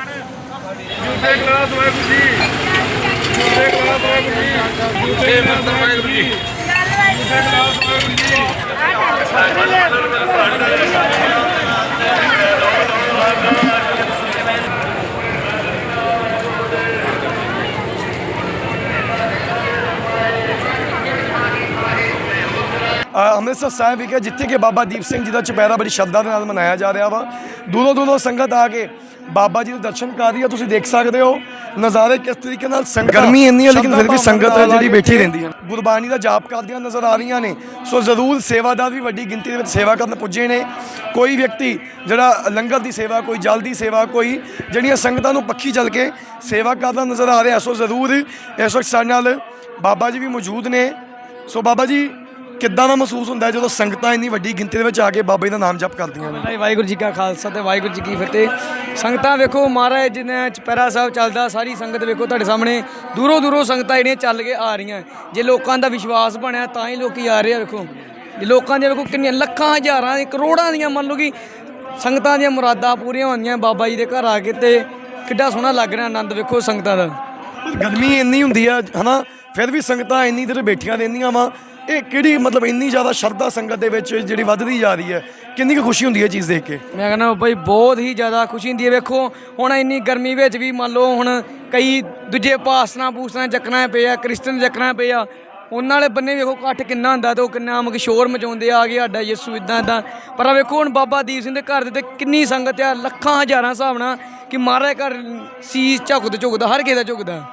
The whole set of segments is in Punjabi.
ਜੂਤੇ glass Waheguru ji. ਜੂਤੇ glass Waheguru ji. ਜੂਤੇ glass Waheguru ji. ਜੂਤੇ glass Waheguru ji ਅ, ਅੰਮ੍ਰਿਤਸਰ ਸਾਹਿਬ ਵਿਖੇ ਜਿੱਥੇ ਕਿ ਬਾਬਾ ਦੀਪ ਸਿੰਘ ਜੀ ਦਾ ਚੁਪਹਿਰਾ ਬੜੀ ਸ਼ਰਧਾ ਦੇ ਨਾਲ ਮਨਾਇਆ ਜਾ ਰਿਹਾ ਵਾ। ਦੂਰੋਂ ਦੂਰੋਂ ਸੰਗਤ ਆ ਕੇ ਬਾਬਾ ਜੀ ਦੇ ਦਰਸ਼ਨ ਕਰ ਰਹੀ ਆ ਤੁਸੀਂ ਦੇਖ ਸਕਦੇ ਹੋ। ਨਜ਼ਾਰੇ ਕਿਸ ਤਰੀਕੇ ਨਾਲ ਸੰਗਤ ਗਰਮੀ ਇੰਨੀ ਹੈ ਲੇਕਿਨ ਫਿਰ ਵੀ ਸੰਗਤ ਹੈ ਜਿਹੜੀ ਬੈਠੀ ਰਹਿੰਦੀ ਹੈ ਗੁਰਬਾਣੀ ਦਾ ਜਾਪ ਕਰਦੀਆਂ ਨਜ਼ਰ ਆ ਰਹੀਆਂ ਨੇ। ਸੋ ਜ਼ਰੂਰ ਸੇਵਾਦਾਰ ਵੀ ਵੱਡੀ ਗਿਣਤੀ ਦੇ ਵਿੱਚ ਸੇਵਾ ਕਰਨ ਪੁੱਜੇ ਨੇ। ਕੋਈ ਵਿਅਕਤੀ ਜਿਹੜਾ ਲੰਗਰ ਦੀ ਸੇਵਾ ਕੋਈ ਜਲ ਦੀ ਸੇਵਾ ਕੋਈ ਜਿਹੜੀਆਂ ਸੰਗਤਾਂ ਨੂੰ ਪੱਖੀ ਚੱਲ ਕੇ ਸੇਵਾ ਕਰਦਾ ਨਜ਼ਰ ਆ ਰਿਹਾ। ਸੋ ਜ਼ਰੂਰ ਇਸ ਵਕਤ ਸਾਡੇ ਨਾਲ ਬਾਬਾ ਜੀ ਵੀ ਮੌਜੂਦ ਨੇ। ਸੋ ਬਾਬਾ ਜੀ ਕਿੱਦਾਂ ਦਾ ਮਹਿਸੂਸ ਹੁੰਦਾ ਹੈ ਜਦੋਂ ਸੰਗਤਾਂ ਇੰਨੀ ਵੱਡੀ ਗਿਣਤੀ ਦੇ ਵਿੱਚ ਆ ਕੇ ਬਾਬਾ ਜੀ ਦਾ ਨਾਮ ਜਪ ਕਰਦੀਆਂ ਨੇ? ਭਾਈ ਵਾਹਿਗੁਰੂ ਜੀ ਕਾ ਖਾਲਸਾ ਤੇ ਵਾਹਿਗੁਰੂ ਜੀ ਕੀ ਫਤਿਹ। ਸੰਗਤਾਂ ਵੇਖੋ ਮਹਾਰਾਜ ਜਿੰਨਾ ਚਪੈਰਾ ਸਾਹਿਬ ਚੱਲਦਾ ਸਾਰੀ ਸੰਗਤ ਵੇਖੋ ਤੁਹਾਡੇ ਸਾਹਮਣੇ। ਦੂਰੋਂ ਦੂਰੋਂ ਸੰਗਤਾਂ ਜਿਹੜੀਆਂ ਚੱਲ ਕੇ ਆ ਰਹੀਆਂ। ਜੇ ਲੋਕਾਂ ਦਾ ਵਿਸ਼ਵਾਸ ਬਣਿਆ ਤਾਂ ਹੀ ਲੋਕੀ ਆ ਰਹੇ ਆ ਵੇਖੋ। ਜੇ ਲੋਕਾਂ ਦੀਆਂ ਵੇਖੋ ਕਿੰਨੀਆਂ ਲੱਖਾਂ ਹਜ਼ਾਰਾਂ ਕਰੋੜਾਂ ਦੀਆਂ ਮੰਨ ਲਓ ਕਿ ਸੰਗਤਾਂ ਦੀਆਂ ਮੁਰਾਦਾਂ ਪੂਰੀਆਂ ਹੋਣੀਆਂ ਬਾਬਾ ਜੀ ਦੇ ਘਰ ਆ ਕੇ ਤੇ ਕਿੱਡਾ ਸੋਹਣਾ ਲੱਗ ਰਿਹਾ ਆਨੰਦ ਵੇਖੋ ਸੰਗਤਾਂ ਦਾ। ਗਰਮੀ ਇੰਨੀ ਹੁੰਦੀ ਆ ਹਨਾ? ਫਿਰ ਵੀ ਸੰਗਤਾਂ ਇੰਨੀ ਦੇਰ ਬੈਠੀਆਂ ਰਹਿੰਦੀਆਂ ਵਾ। ਇਹ ਕਿਹੜੀ ਮਤਲਬ ਇੰਨੀ ਜ਼ਿਆਦਾ ਸ਼ਰਧਾ ਸੰਗਤ ਦੇ ਵਿੱਚ ਜਿਹੜੀ ਵੱਧਦੀ ਜਾ ਰਹੀ ਹੈ? ਕਿੰਨੀ ਕੁ ਖੁਸ਼ੀ ਹੁੰਦੀ ਹੈ ਇਹ ਚੀਜ਼ ਦੇਖ ਕੇ? ਮੈਂ ਕਹਿੰਦਾ ਬਈ ਬਹੁਤ ਹੀ ਜ਼ਿਆਦਾ ਖੁਸ਼ੀ ਹੁੰਦੀ ਹੈ। ਵੇਖੋ ਹੁਣ ਇੰਨੀ ਗਰਮੀ ਵਿੱਚ ਵੀ ਮੰਨ ਲਓ ਹੁਣ ਕਈ ਦੂਜੇ ਪਾਸਨਾ ਪੂਸਨਾ ਚੱਕਣਾ ਪਏ ਆ ਕ੍ਰਿਸਚਨ ਚੱਕਣਾ ਪਏ ਆ। ਉਹਨਾਂ ਵਾਲੇ ਬੰਨੇ ਵੇਖੋ ਇਕੱਠ ਕਿੰਨਾ ਹੁੰਦਾ ਤੇ ਉਹ ਕਿੰਨਾ ਮਗ ਸ਼ੋਰ ਮਚਾਉਂਦੇ ਆ ਗਿਆ ਸਾਡਾ ਯਿਸੂ ਇਦਾਂ ਇਦਾਂ। ਪਰ ਆ ਵੇਖੋ ਹੁਣ ਬਾਬਾ ਦੀਪ ਸਿੰਘ ਦੇ ਘਰ ਦੇ ਤੇ ਕਿੰਨੀ ਸੰਗਤ ਆ ਲੱਖਾਂ ਹਜ਼ਾਰਾਂ ਹਿਸਾਬ ਨਾਲ ਕਿ ਮਹਾਰਾਜ ਘਰ ਸੀਸ ਝੁਕਦਾ ਝੁਕਦਾ ਹਰ ਕਿਸੇ ਦਾ ਝੁਕਦਾ।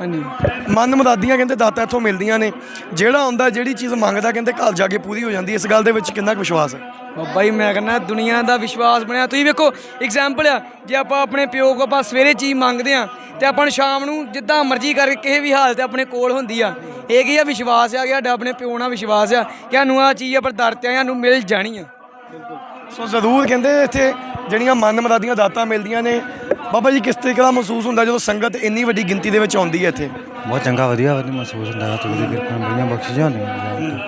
ਹਾਂਜੀ। ਮਨ ਮੁਰਾਦੀਆਂ ਕਹਿੰਦੇ ਦਾਤਾ ਇੱਥੋਂ ਮਿਲਦੀਆਂ ਨੇ। ਜਿਹੜਾ ਹੁੰਦਾ ਜਿਹੜੀ ਚੀਜ਼ ਮੰਗਦਾ ਕਹਿੰਦੇ ਘਰ ਜਾ ਕੇ ਪੂਰੀ ਹੋ ਜਾਂਦੀ ਹੈ। ਇਸ ਗੱਲ ਦੇ ਵਿੱਚ ਕਿੰਨਾ ਕੁ ਵਿਸ਼ਵਾਸ ਹੈ? ਬਾਬਾ ਜੀ ਮੈਂ ਕਹਿੰਦਾ ਦੁਨੀਆ ਦਾ ਵਿਸ਼ਵਾਸ ਬਣਿਆ। ਤੁਸੀਂ ਵੇਖੋ ਐਗਜ਼ਾਮਪਲ ਆ ਜੇ ਆਪਾਂ ਆਪਣੇ ਪਿਓ ਕੋ ਆਪਾਂ ਸਵੇਰੇ ਚੀਜ਼ ਮੰਗਦੇ ਆ ਤੇ ਆਪਾਂ ਨੂੰ ਸ਼ਾਮ ਨੂੰ ਜਿੱਦਾਂ ਮਰਜ਼ੀ ਕਰਕੇ ਕਿਸੇ ਵੀ ਹਾਲਤ ਆਪਣੇ ਕੋਲ ਹੁੰਦੀ ਆ ਇਹ ਕੀ ਆ? ਵਿਸ਼ਵਾਸ ਆ ਕਿ ਸਾਡਾ ਆਪਣੇ ਪਿਓ ਨਾਲ ਵਿਸ਼ਵਾਸ ਆ ਕਿ ਸਾਨੂੰ ਆ ਚੀਜ਼ ਪਰ ਦਰ ਤੇ ਆ ਸਾਨੂੰ ਮਿਲ ਜਾਣੀ ਆ। ਸੋ ਜ਼ਰੂਰ ਕਹਿੰਦੇ ਇੱਥੇ ਜਿਹੜੀਆਂ ਮਨ ਮੁਰਾਦੀਆਂ ਦਾਤਾਂ ਮਿਲਦੀਆਂ ਨੇ ਬਾਬਾ ਜੀ ਕਿਸ ਤਰੀਕੇ ਦਾ ਮਹਿਸੂਸ ਹੁੰਦਾ ਜਦੋਂ ਸੰਗਤ ਇੰਨੀ ਵੱਡੀ ਗਿਣਤੀ ਦੇ ਵਿੱਚ ਆਉਂਦੀ ਹੈ ਇੱਥੇ? ਬਹੁਤ ਚੰਗਾ ਵਧੀਆ ਵਧੀਆ ਮਹਿਸੂਸ ਹੁੰਦਾ ਹੈ ਦੀ ਕਿਰਪਾ ਬੜੀਆਂ ਬਖਸ਼ਿਸ਼ਾਂ ਹੁੰਦੀਆਂ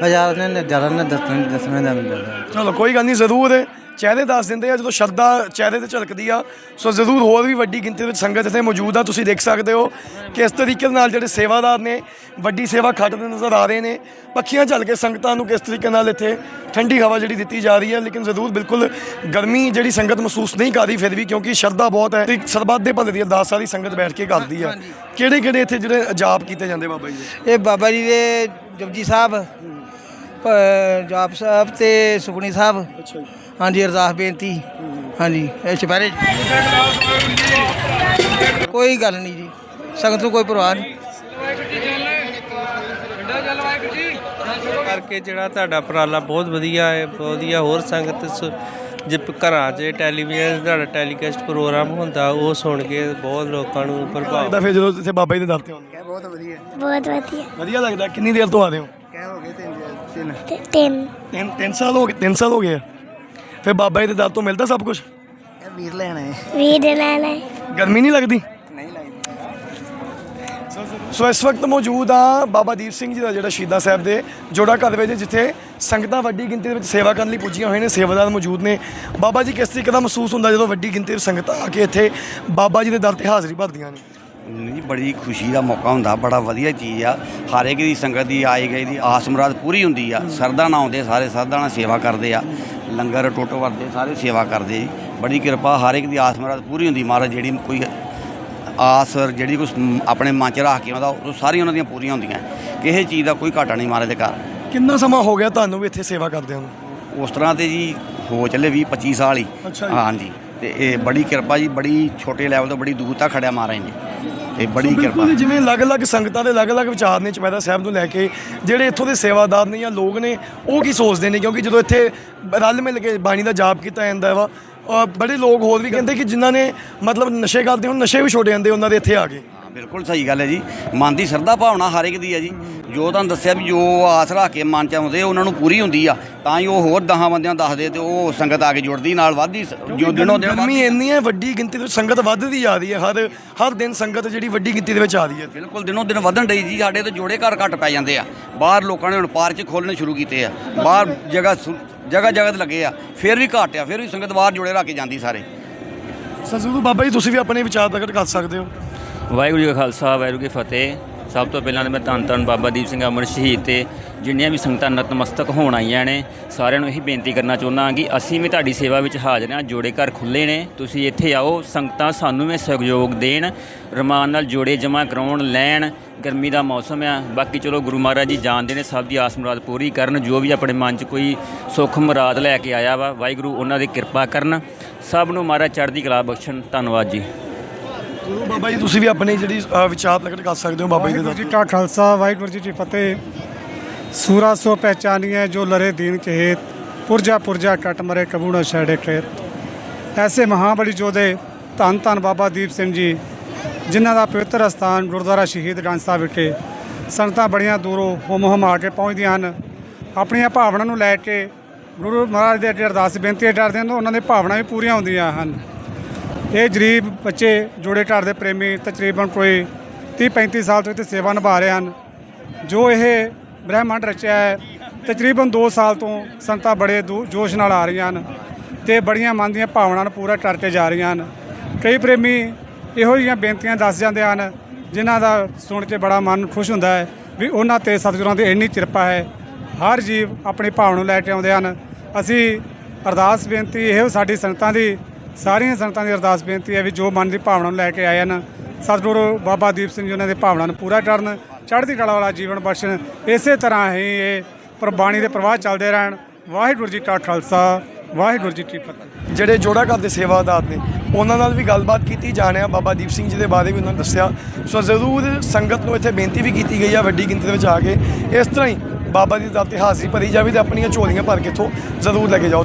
ਬਾਜ਼ਾਰ ਨੇ ਜ਼ਿਆਦਾ ਨੇ ਦੱਸਣ ਦੱਸਣਾ ਦਾ ਮੈਨੂੰ ਲੱਗਦਾ ਚਲੋ ਕੋਈ ਗੱਲ ਨਹੀਂ ਜ਼ਰੂਰ। ਚਿਹਰੇ ਦੱਸ ਦਿੰਦੇ ਆ ਜਦੋਂ ਸ਼ਰਧਾ ਚਿਹਰੇ ਤੇ ਝਲਕਦੀ ਆ ਸੋ ਜ਼ਰੂਰ ਹੋਰ ਵੀ ਵੱਡੀ ਗਿਣਤੀ ਵਿੱਚ ਸੰਗਤ ਇੱਥੇ ਮੌਜੂਦ ਆ ਤੁਸੀਂ ਦੇਖ ਸਕਦੇ ਹੋ ਕਿ ਇਸ ਤਰੀਕੇ ਦੇ ਨਾਲ ਜਿਹੜੇ ਸੇਵਾਦਾਰ ਨੇ ਵੱਡੀ ਸੇਵਾ ਖੱਟਦੇ ਨਜ਼ਰ ਆ ਰਹੇ ਨੇ ਪੱਖੀਆਂ ਝਲ ਕੇ ਸੰਗਤਾਂ ਨੂੰ ਕਿਸ ਤਰੀਕੇ ਨਾਲ ਇੱਥੇ ਠੰਡੀ ਹਵਾ ਜਿਹੜੀ ਦਿੱਤੀ ਜਾ ਰਹੀ ਹੈ ਲੇਕਿਨ ਜ਼ਰੂਰ ਬਿਲਕੁਲ ਗਰਮੀ ਜਿਹੜੀ ਸੰਗਤ ਮਹਿਸੂਸ ਨਹੀਂ ਕਰ ਰਹੀ ਫਿਰ ਵੀ ਕਿਉਂਕਿ ਸ਼ਰਧਾ ਬਹੁਤ ਹੈ ਤੇ ਸਰਬੱਤ ਦੇ ਭਲੇ ਦੀ ਅਰਦਾਸ ਸਾਰੀ ਸੰਗਤ ਬੈਠ ਕੇ ਕਰਦੀ ਆ ਕਿਹੜੇ ਕਿਹੜੇ ਇੱਥੇ ਜਿਹੜੇ ਜਾਪ ਕੀਤੇ ਜਾਂਦੇ ਬਾਬਾ ਜੀ ਦੇ? ਇਹ ਬਾਬਾ ਜੀ ਦੇ ਜਪਜੀ ਸਾਹਿਬ ਜਾਪ ਸਾਹਿਬ ਤੇ ਸੁਖਣੀ ਸਾਹਿਬ। ਅੱਛਾ ਜੀ। ਹਾਂਜੀ ਅਰਦਾਸ ਬੇਨਤੀ। ਹਾਂਜੀ ਇਹ ਚੁਪਹਿਰੇ ਕੋਈ ਗੱਲ ਨਹੀਂ ਜੀ ਸੰਗਤ ਨੂੰ ਕੋਈ ਪਰਵਾਹ ਨਹੀਂ। ਕਰਕੇ ਜਿਹੜਾ ਤੁਹਾਡਾ ਉਪਰਾਲਾ ਬਹੁਤ ਵਧੀਆ ਹੈ ਬਹੁਤ ਵਧੀਆ। ਹੋਰ ਸੰਗਤ ਸ- ਜੇ ਪ- ਘਰਾਂ 'ਚ ਟੈਲੀਵਿਜ਼ਨ ਤੁਹਾਡਾ ਟੈਲੀਕਾਸਟ ਪ੍ਰੋਗਰਾਮ ਹੁੰਦਾ ਉਹ ਸੁਣ ਕੇ ਬਹੁਤ ਲੋਕਾਂ ਨੂੰ ਪ੍ਰਭਾਵ। ਲੱਗਦਾ ਫਿਰ ਜਦੋਂ ਇੱਥੇ ਬਾਬਾ ਜੀ ਦੇ ਦਰ ਤੇ ਆਉਂਦੇ ਬਹੁਤ ਵਧੀਆ। ਵਧੀਆ। ਲੱਗਦਾ ਕਿੰਨੀ ਦੇਰ ਤੋਂ ਆਦੇ ਹੋ? ਕਹਿ ਹੋ ਗਏ ਤਿੰਨ ਤਿੰਨ। ਤੇ ਤਿੰਨ। ਤਿੰਨ ਤਿੰਨ ਸਾਲ ਹੋ ਗਏ ਤਿੰਨ ਸਾਲ ਹੋ ਗਏ ਆ। ਫਿਰ ਬਾਬਾ ਜੀ ਦੇ ਦਰ ਤੋਂ ਮਿਲਦਾ ਸਭ ਕੁਝ ਇਹ ਵੀਰ ਲੈਣਾ ਹੈ ਵੀਡ ਲੈਣਾ ਗਰਮੀ ਨਹੀਂ ਲੱਗਦੀ? ਨਹੀਂ ਲੱਗਦੀ। ਸੋ ਇਸ ਵਕਤ ਮੌਜੂਦ ਆ ਬਾਬਾ ਦੀਪ ਸਿੰਘ ਜੀ ਦਾ ਜਿਹੜਾ ਸ਼ਹੀਦਾਂ ਸਾਹਿਬ ਦੇ ਜੋੜਾ ਘਰ ਵਿੱਚ ਜਿੱਥੇ ਸੰਗਤਾਂ ਵੱਡੀ ਗਿਣਤੀ ਦੇ ਵਿੱਚ ਸੇਵਾ ਕਰਨ ਲਈ ਪੁੱਜੀਆਂ ਹੋਏ ਨੇ ਸੇਵਾਦਾਰ ਮੌਜੂਦ ਨੇ। ਬਾਬਾ ਜੀ ਕਿਸ ਤਰੀਕੇ ਦਾ ਮਹਿਸੂਸ ਹੁੰਦਾ ਜਦੋਂ ਵੱਡੀ ਗਿਣਤੀ ਵਿੱਚ ਸੰਗਤਾਂ ਆ ਕੇ ਇੱਥੇ ਬਾਬਾ ਜੀ ਦੇ ਦਰ ਤੇ ਹਾਜ਼ਰੀ ਭਰਦੀਆਂ ਨੇ? ਨਹੀਂ ਬੜੀ ਖੁਸ਼ੀ ਦਾ ਮੌਕਾ ਹੁੰਦਾ ਬੜਾ ਵਧੀਆ ਚੀਜ਼ ਆ। ਹਰ ਇੱਕ ਦੀ ਸੰਗਤ ਦੀ ਆਈ ਗਈ ਦੀ ਆਸ ਮੁਰਾਦ ਪੂਰੀ ਹੁੰਦੀ ਆ। ਸਰਦਾ ਨਾਲ ਆਉਂਦੇ ਸਾਰੇ ਸਰਦਾ ਨਾਲ ਸੇਵਾ ਕਰਦੇ ਆ। ਲੰਗਰ ਟੋਟੋ ਵਰਦੇ ਸਾਰੇ ਸੇਵਾ ਕਰਦੇ ਜੀ। ਬੜੀ ਕਿਰਪਾ ਹਰ ਇੱਕ ਦੀ ਆਸ ਮੁਰਾਦ ਪੂਰੀ ਹੁੰਦੀ ਮਹਾਰਾਜ ਜਿਹੜੀ ਕੋਈ ਆਸ ਜਿਹੜੀ ਕੁਛ ਆਪਣੇ ਮਨ ਚ ਰੱਖ ਕੇ ਆਉਂਦਾ ਉਹ ਸਾਰੀਆਂ ਉਹਨਾਂ ਦੀਆਂ ਪੂਰੀਆਂ ਹੁੰਦੀਆਂ। ਕਿਸੇ ਚੀਜ਼ ਦਾ ਕੋਈ ਘਾਟਾ ਨਹੀਂ ਮਹਾਰਾਜ ਦੇ ਘਰ। ਕਿੰਨਾ ਸਮਾਂ ਹੋ ਗਿਆ ਤੁਹਾਨੂੰ ਵੀ ਇੱਥੇ ਸੇਵਾ ਕਰਦਿਆਂ ਨੂੰ ਉਸ ਤਰ੍ਹਾਂ ਤੇ ਜੀ ਹੋ ਚੱਲੇ 20 25 ਸਾਲ ਹੀ। ਅੱਛਾ ਜੀ। ਹਾਂਜੀ। ਤੇ ਇਹ ਬੜੀ ਕਿਰਪਾ ਜੀ ਬੜੀ ਛੋਟੇ ਲੈਵਲ ਤੋਂ ਬੜੀ ਦੂਰ ਤੱਕ ਖੜਿਆ ਮਹਾਰਾਜ ਨੇ। ਤੇ ਬੜੀ ਕਿਰਪਾ। ਬਿਲਕੁਲ ਜਿਵੇਂ ਅਲੱਗ-ਅਲੱਗ ਸੰਗਤਾਂ ਦੇ ਅਲੱਗ-ਅਲੱਗ ਵਿਚਾਰ ਨੇ ਚਮੈਦਾ ਸਾਹਿਬ ਨੂੰ ਲੈ ਕੇ ਜਿਹੜੇ ਇੱਥੋਂ ਦੇ ਸੇਵਾਦਾਰ ਨੇ ਜਾਂ ਲੋਕ ਨੇ ਉਹ ਕੀ ਸੋਚਦੇ ਨੇ? ਕਿਉਂਕਿ ਜਦੋਂ ਇੱਥੇ ਰਲ ਮਿਲ ਕੇ ਬਾਣੀ ਦਾ ਜਾਪ ਕੀਤਾ ਜਾਂਦਾ ਵਾ ਅਹ ਬੜੇ ਲੋਕ ਹੋਰ ਵੀ ਕਹਿੰਦੇ ਕਿ ਜਿਨ੍ਹਾਂ ਨੇ ਮਤਲਬ ਨਸ਼ੇ ਕਰਦੇ ਹੁਣ ਨਸ਼ੇ ਵੀ ਛੋੜ ਜਾਂਦੇ ਉਹਨਾਂ ਦੇ ਇੱਥੇ ਆ ਕੇ। ਬਿਲਕੁਲ ਸਹੀ ਗੱਲ ਹੈ ਜੀ। ਮਨ ਦੀ ਸ਼ਰਧਾ ਭਾਵਨਾ ਹਰ ਇੱਕ ਦੀ ਹੈ ਜੀ। ਜੋ ਤੁਹਾਨੂੰ ਦੱਸਿਆ ਵੀ ਜੋ ਆਸ ਰੱਖ ਕੇ ਮਨ ਚ ਆਉਂਦੇ ਉਹਨਾਂ ਨੂੰ ਪੂਰੀ ਹੁੰਦੀ ਆ। ਤਾਂ ਹੀ ਉਹ ਹੋਰ ਦਹਾਂ ਬੰਦਿਆਂ ਨੂੰ ਦੱਸਦੇ ਤੇ ਉਹ ਸੰਗਤ ਆ ਕੇ ਜੁੜਦੀ ਨਾਲ ਵੱਧਦੀ ਜੋ ਦਿਨੋਂ ਦਿਨ ਗਰਮੀ ਇੰਨੀ ਹੈ ਵੱਡੀ ਗਿਣਤੀ ਵਿੱਚ ਸੰਗਤ ਵੱਧਦੀ ਜਾ ਰਹੀ ਹੈ ਹਰ ਹਰ ਦਿਨ ਸੰਗਤ ਜਿਹੜੀ ਵੱਡੀ ਗਿਣਤੀ ਦੇ ਵਿੱਚ ਆ ਰਹੀ ਹੈ ਬਿਲਕੁਲ ਦਿਨੋਂ ਦਿਨ ਵਧਣ ਡਈ ਜੀ ਸਾਡੇ ਤੇ ਜੋੜੇ ਘਰ ਘੱਟ ਪੈ ਜਾਂਦੇ ਆ। ਬਾਹਰ ਲੋਕਾਂ ਨੇ ਹੁਣ ਪਾਰਕ ਖੋਲ੍ਹਣੇ ਸ਼ੁਰੂ ਕੀਤੇ ਆ। ਬਾਹਰ ਜਗ੍ਹਾ ਜਗ੍ਹਾ ਜਗ੍ਹਾ ਤੇ ਲੱਗੇ ਆ। ਫਿਰ ਵੀ ਘੱਟ ਆ ਫਿਰ ਵੀ ਸੰਗਤ ਬਾਹਰ ਜੋੜੇ ਰੱਖ ਕੇ ਜਾਂਦੀ ਸਾਰੇ। ਸਜੂਰੂ ਬਾਬਾ ਜੀ ਤੁਸੀਂ ਵੀ ਆਪਣੇ ਵਿਚਾਰ ਪ੍ਰਗਟ ਕਰ ਸਕਦੇ ਹੋ। ਵਾਹਿਗੁਰੂ ਜੀ ਕਾ ਖਾਲਸਾ ਵਾਹਿਗੁਰੂ ਜੀ ਕੀ ਫਤਿਹ। ਸਭ ਤੋਂ ਪਹਿਲਾਂ ਤਾਂ ਮੈਂ ਧੰਨ ਧੰਨ ਬਾਬਾ ਦੀਪ ਸਿੰਘ ਅਮਰ ਸ਼ਹੀਦ ਤੇ ਜਿੰਨੀਆਂ ਵੀ ਸੰਗਤਾਂ ਨਤਮਸਤਕ ਹੋਣ ਆਈਆਂ ਨੇ, ਸਾਰਿਆਂ ਨੂੰ ਇਹੀ ਬੇਨਤੀ ਕਰਨਾ ਚਾਹੁੰਦਾ ਹਾਂ ਕਿ ਅਸੀਂ ਵੀ ਤੁਹਾਡੀ ਸੇਵਾ ਵਿੱਚ ਹਾਜ਼ਰ ਹਾਂ, ਜੋੜੇ ਘਰ ਖੁੱਲੇ ਨੇ, ਤੁਸੀਂ ਇੱਥੇ ਆਓ, ਸੰਗਤਾਂ ਸਾਨੂੰ ਵੀ ਸਹਿਯੋਗ ਦੇਣ, ਰਮਾਨ ਨਾਲ ਜੋੜੇ ਜਮ੍ਹਾਂ ਕਰਾਉਣ, ਲੈਣ, ਗਰਮੀ ਦਾ ਮੌਸਮ ਆ, ਬਾਕੀ ਚਲੋ ਗੁਰੂ ਮਹਾਰਾਜ ਜੀ ਜਾਣਦੇ ਨੇ, ਸਭ ਦੀ ਆਸ ਮੁਰਾਦ ਪੂਰੀ ਕਰਨ, ਜੋ ਵੀ ਆਪਣੇ ਮਨ 'ਚ ਕੋਈ ਸੁੱਖ ਮੁਰਾਦ ਲੈ ਕੇ ਆਇਆ ਵਾ, ਵਾਹਿਗੁਰੂ ਉਹਨਾਂ ਦੀ ਕਿਰਪਾ ਕਰਨ, ਸਭ ਨੂੰ ਮਹਾਰਾਜ ਚੜ੍ਹਦੀ ਕਲਾ ਬਖਸ਼ਣ, ਧੰਨਵਾਦ ਜੀ। ਸਜੂਰੂ ਬਾਬਾ ਜੀ ਤੁਸੀਂ ਵੀ ਆਪਣੇ ਜਿਹੜੀ ਅ, ਵਿਚਾਰ ਪ੍ਰਗਟ ਕਰ ਸਕਦੇ ਹੋ ਬਾਬਾ ਜੀ ਦੇ ਵਾਹਿਗੁਰੂ ਦਰ ਜੀ ਕਾ ਖਾਲਸਾ ਵਾਹਿਗੁਰੂ ਜੀ ਕੀ ਫਤਿਹ। ਸੂਰਾ ਸੋ ਪਹਿਚਾਨੀਏ ਜੋ ਲਰੇ ਦੀਨ ਕੇ ਹੇਤ ਪੁਰਜਾ ਪੁਰਜਾ ਕਟ ਮਰੇ ਕਬੂ ਨਾ ਛੜੇ ਖੇਤ। ਐਸੇ ਮਹਾਬਲੀ ਜੋਧੇ ਧੰਨ ਧੰਨ ਬਾਬਾ ਦੀਪ ਸਿੰਘ ਜੀ ਜਿਨ੍ਹਾਂ ਦਾ ਪਵਿੱਤਰ ਸਥਾਨ ਗੁਰਦੁਆਰਾ ਸ਼ਹੀਦ ਗੰਜ ਸਾਹਿਬ ਵਿਖੇ ਸੰਗਤਾਂ ਬੜੀਆਂ ਦੂਰੋਂ ਹੁਮ ਹੁਮ ਆ ਕੇ ਪਹੁੰਚਦੀਆਂ ਹਨ। ਆਪਣੀਆਂ ਭਾਵਨਾਵਾਂ ਨੂੰ ਲੈ ਕੇ ਗੁਰੂ ਮਹਾਰਾਜ ਦੇ ਅੱਗੇ ਅਰਦਾਸ ਬੇਨਤੀ ਕਰਦੇ ਹਨ ਉਹਨਾਂ ਦੀਆਂ ਭਾਵਨਾਵਾਂ ਵੀ ਪੂਰੀਆਂ ਹੁੰਦੀਆਂ ਹਨ। ਇਹ ਗਰੀਬ ਬੱਚੇ ਜੋੜੇ ਘਰ ਦੇ ਪ੍ਰੇਮੀ ਤਕਰੀਬਨ ਕੋਈ 30 35 ਸਾਲ ਤੋਂ ਇੱਥੇ ਸੇਵਾ ਨਿਭਾ ਰਹੇ ਹਨ। ਜੋ ਇਹ ਬ੍ਰਹਿਮੰਡ ਰਚਿਆ ਹੈ, ਤਕਰੀਬਨ 2 ਸਾਲ ਤੋਂ ਸੰਗਤਾਂ ਬੜੇ ਦੂ- ਜੋਸ਼ ਨਾਲ ਆ ਰਹੀਆਂ ਹਨ ਤੇ ਬੜੀਆਂ ਮਨ ਦੀਆਂ ਭਾਵਨਾਵਾਂ ਨੂੰ ਪੂਰਾ ਕਰਕੇ ਜਾ ਰਹੀਆਂ ਹਨ। ਕਈ ਪ੍ਰੇਮੀ ਇਹੋ ਜਿਹੀਆਂ ਬੇਨਤੀਆਂ ਦੱਸ ਜਾਂਦੇ ਹਨ, ਜਿਨ੍ਹਾਂ ਦਾ ਸੁਣ ਕੇ ਬੜਾ ਮਨ ਖੁਸ਼ ਹੁੰਦਾ ਹੈ ਵੀ ਉਹਨਾਂ ਤੇ ਸਤਿਗੁਰਾਂ ਦੀ ਇੰਨੀ ਕਿਰਪਾ ਹੈ। ਹਰ ਜੀਵ ਆਪਣੀ ਭਾਵਨਾ ਨੂੰ ਲੈ ਕੇ ਆਉਂਦੇ ਹਨ। ਅਸੀਂ ਅਰਦਾਸ ਬੇਨਤੀ, ਇਹੋ ਸਾਡੀ ਸੰਗਤਾਂ ਦੀ ਸਾਰੀਆਂ ਸੰਗਤਾਂ ਦੀ ਅਰਦਾਸ ਬੇਨਤੀ ਹੈ ਵੀ ਜੋ ਮਨ ਦੀ ਭਾਵਨਾ ਨੂੰ ਲੈ ਕੇ ਆਏ ਹਨ, ਸਤਿਗੁਰੂ ਬਾਬਾ ਦੀਪ ਸਿੰਘ ਜੀ ਉਹਨਾਂ ਦੀ ਭਾਵਨਾ ਨੂੰ ਪੂਰਾ ਕਰਨ, ਚੜ੍ਹਦੀ ਕਲਾ ਵਾਲਾ ਜੀਵਨ ਬਖਸ਼ਣ, ਇਸੇ ਤਰ੍ਹਾਂ ਹੀ ਇਹ ਪ੍ਰਬਾਣੀ ਦੇ ਪ੍ਰਵਾਹ ਚੱਲਦੇ ਰਹਿਣ। ਵਾਹਿਗੁਰੂ ਜੀ ਕਾ ਖਾਲਸਾ, ਵਾਹਿਗੁਰੂ ਜੀ ਕੀ ਫਤਿਹ। ਜਿਹੜੇ ਜੋੜਾ ਘਰ ਦੇ ਸੇਵਾਦਾਰ ਨੇ, ਉਹਨਾਂ ਨਾਲ ਵੀ ਗੱਲਬਾਤ ਕੀਤੀ, ਜਾਣਿਆ, ਬਾਬਾ ਦੀਪ ਸਿੰਘ ਜੀ ਦੇ ਬਾਰੇ ਵੀ ਉਹਨਾਂ ਨੇ ਦੱਸਿਆ। ਸੋ ਜ਼ਰੂਰ ਸੰਗਤ ਨੂੰ ਇੱਥੇ ਬੇਨਤੀ ਵੀ ਕੀਤੀ ਗਈ ਆ ਵੱਡੀ ਗਿਣਤੀ ਦੇ ਵਿੱਚ ਆ ਕੇ। ਇਸ ਤਰ੍ਹਾਂ ਹੀ ਬਾਬਾ ਜੀ ਦਾ ਇਤਿਹਾਸ ਹੀ ਭਰੀ ਜਾਵੇ ਤੇ ਆਪਣੀਆਂ ਝੋਲੀਆਂ ਭਰ ਕੇ ਇੱਥੋਂ ਜ਼ਰੂਰ ਲੈ ਕੇ ਜਾਓ।